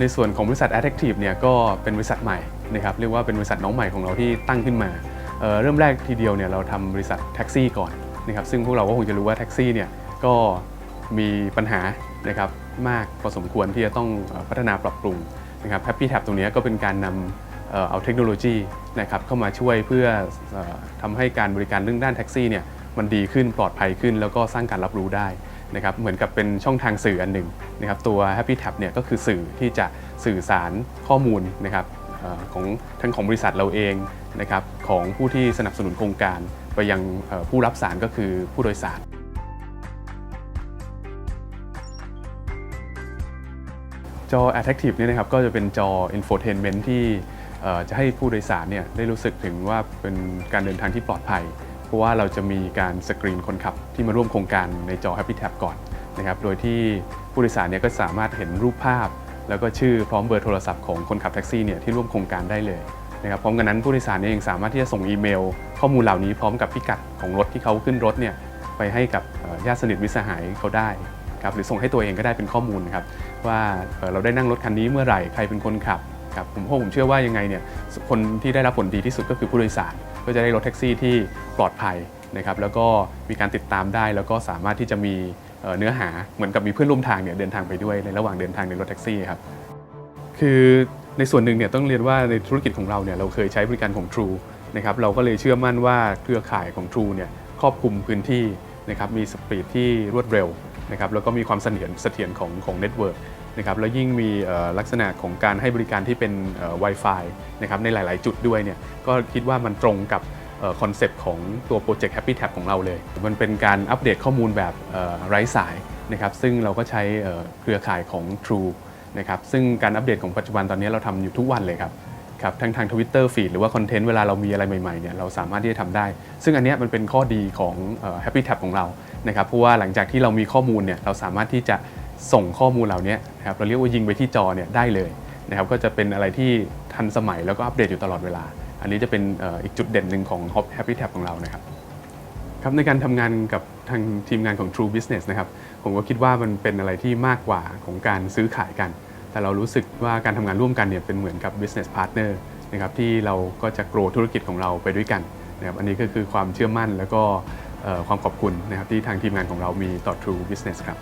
ในส่วนของบริษัท Adactive เนี่ยก็เป็นบริษัทใหม่นะครับเรียกว่าเป็นบริษัทน้องใหม่ของเราที่ตั้งขึ้นมาเเริ่มแรกทีเดียวเนี่ยเราทำบริษัทแท็กซี่ก่อนนะครับซึ่งพวกเราก็คงจะรู้ว่าแท็กซี่เนี่ยก็มีปัญหานะครับมากพอสมควรที่จะต้องพัฒนาปรับปรุงนะครับ Happy Tap ตรงนี้ก็เป็นการนำเอาเทคโนโลยีนะครับเข้ามาช่วยเพื่อเอ่อทำให้การบริการเรื่องด้านแท็กซี่เนี่ยมันดีขึ้นปลอดภัยขึ้น แล้วก็สร้างการรับรู้ได้ นะครับเหมือนกับเป็นช่องทางสื่ออันหนึ่งนะครับตัว Happy Tap เนี่ยก็คือสื่อที่จะสื่อสารข้อมูลนะครับของทั้งของบริษัทเราเองนะครับของผู้ที่สนับสนุนโครงการ ไปยังผู้รับสารก็คือผู้โดยสารจอ Attractive เนี่ยนะครับก็จะเป็นจอ infotainment ที่จะให้ผู้โดยสารเนี่ยได้รู้สึกถึงว่าเป็นการเดินทางที่ปลอดภัย เพราะว่าเราจะมีการสกรีนคนขับที่มาร่วมโครงการในจอ Happy Tap ก่อนนะครับโดยที่ผู้โดยสารเนี่ยก็สามารถเห็นรูปภาพ แล้วก็ชื่อพร้อมเบอร์โทรศัพท์ของคนขับแท็กซี่เนี่ยที่ร่วมโครงการได้เลยนะครับพร้อมกันนั้นผู้โดยสารเนี่ยยังสามารถที่จะส่งอีเมล ข้อมูลเหล่านี้พร้อมกับพิกัดของรถที่เขาขึ้นรถเนี่ยไปให้กับญาติสนิทมิสหายเขาได้ครับหรือส่งให้ตัวเองก็ได้เป็นข้อมูลนะครับว่าเราได้นั่งรถคันนี้เมื่อไหร่ใครเป็นคนขับ ครับผมเพราะผมเชื่อว่ายังไงเนี่ยคนที่ได้รับผลดีที่สุดก็คือผู้โดยสารก็จะได้รถแท็กซี่ที่ปลอดภัยนะครับแล้วก็มีการติดตามได้แล้วก็สามารถที่จะมีเอ่อเนื้อหาเหมือนกับมีเพื่อนร่วมทางเนี่ยเดินทางไปด้วยในระหว่างเดินทางในรถแท็กซี่ครับคือในส่วนหนึ่งเนี่ยต้องเรียนว่าในธุรกิจของเราเนี่ยเราเคยใช้บริการของ True นะครับเราก็เลยเชื่อมั่นว่าเครือข่ายของ True เนี่ยครอบคลุมพื้นที่นะครับมีสปีดที่รวดเร็ว นะครับแล้วก็มีความเสถียรเสถียรของของเน็ตเวิร์กนะครับแล้วยิ่งมีลักษณะของการให้บริการที่เป็น Wi-Fi นะครับในหลาย ๆ จุดด้วยเนี่ยก็คิดว่ามันตรงกับคอนเซปต์ของตัวโปรเจกต์ Happy Tap ของเราเลย มันเป็นการอัปเดตข้อมูลแบบไร้สายนะครับซึ่งเราก็ใช้เครือข่ายของ True นะครับซึ่งการอัปเดตของปัจจุบันตอนนี้เราทำอยู่ทุกวันเลยครับครับทั้งทาง Twitter Feed หรือว่าคอนเทนต์เวลาเรามีอะไรใหม่ ๆ เนี่ยเราสามารถที่จะทำได้ ซึ่งอันนี้มันเป็นข้อดีของ Happy Tap ของเรา นะครับเพราะว่าหลังจากที่เรามีข้อมูลเนี่ยเราสามารถที่จะส่งข้อมูลเหล่านี้นะครับเราเรียกว่ายิงไปที่จอเนี่ยได้เลยนะครับก็จะเป็นอะไรที่ทันสมัยแล้วก็อัปเดตอยู่ตลอดเวลา อันนี้จะเป็นอีกจุดเด่นหนึ่งของ Happy Tap ของเรานะครับครับในการทำงานกับทางทีมงานของ True Business นะครับผมก็คิดว่ามันเป็นอะไรที่มากกว่าของการซื้อขายกัน แต่เรารู้สึกว่าการทำงานร่วมกันเนี่ยเป็นเหมือนกับ business partner นะครับที่เราก็จะ grow ธุรกิจของเราไปด้วยกันนะครับอันนี้ก็คือความเชื่อมั่นแล้วก็ ความขอบคุณนะครับที่ทางทีมงานของเรามีต่อ True Business ครับ